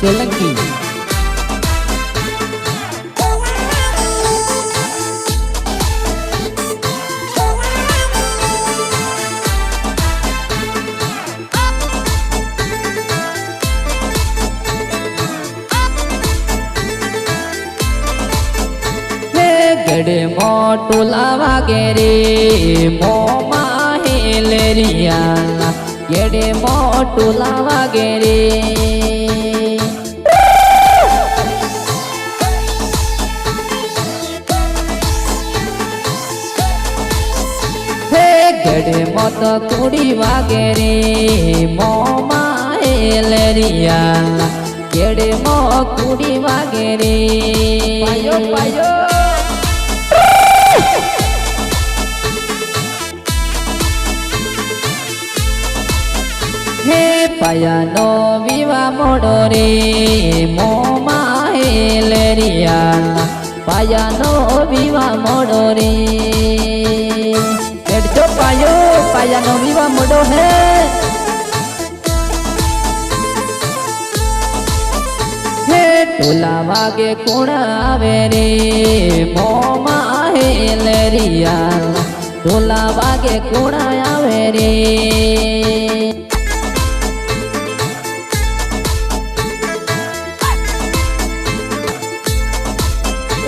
સોલંકી મોટુલા મોટું લાવા ગેરે મોમાં હેલેરિયા ગેડે મોટું લાવા ગેરે. ગડે મત કુડી વાગેરે મોમાં હેલેરિયા ગેડે મો કુડી વાગેરે પાયો પાયો. હે પાયાનો વિવા મોડો રે. મોમાં હેલેરિયા પાયાનો વિવા મોડો રે. હે ટોલા વાગે કોણ આવે રે? મોમાં હેલેરિયા ટોલા વાગે કોણ આવે રે?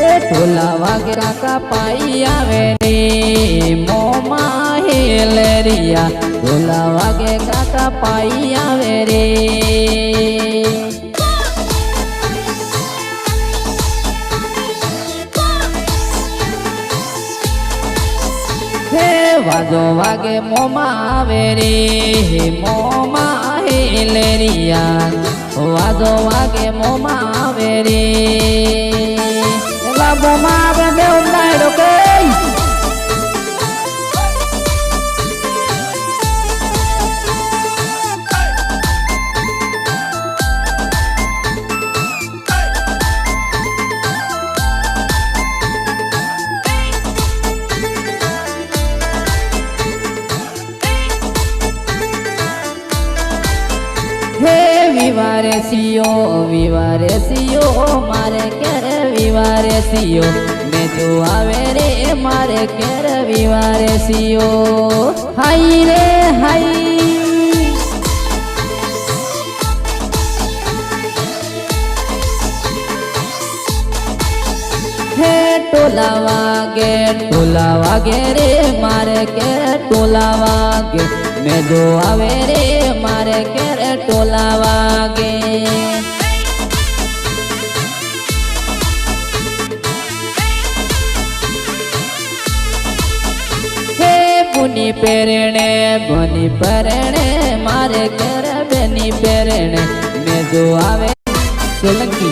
એ ઢોલા વાગે કાકા પાઈ આવે રે. મોમાં હેલેરિયા ઢોલા વાગે કાકા પાઈ આવે રે. વાજો વાગે મોમાં આવે રે. મોમાં હેલેરિયા વાજો વાગે મોમાં આવે હે વિવારે સિયો વિવારે સિયો મારે ક્યારે વિવારે સિયો મેં તો આવે રે મારે ક્યારે વિવારે સિયો હાઈ રે હાઈ હે ટોલા વાગે ટોલા વાગે રે મારે કે ટોલા વાગે મેં જો આવે રે મારે કે રે ટોલા વાગે હે પુની પેરણે ભની પરણે મારે ઘર બેની પેરણે મેં જો આવે સોલંકી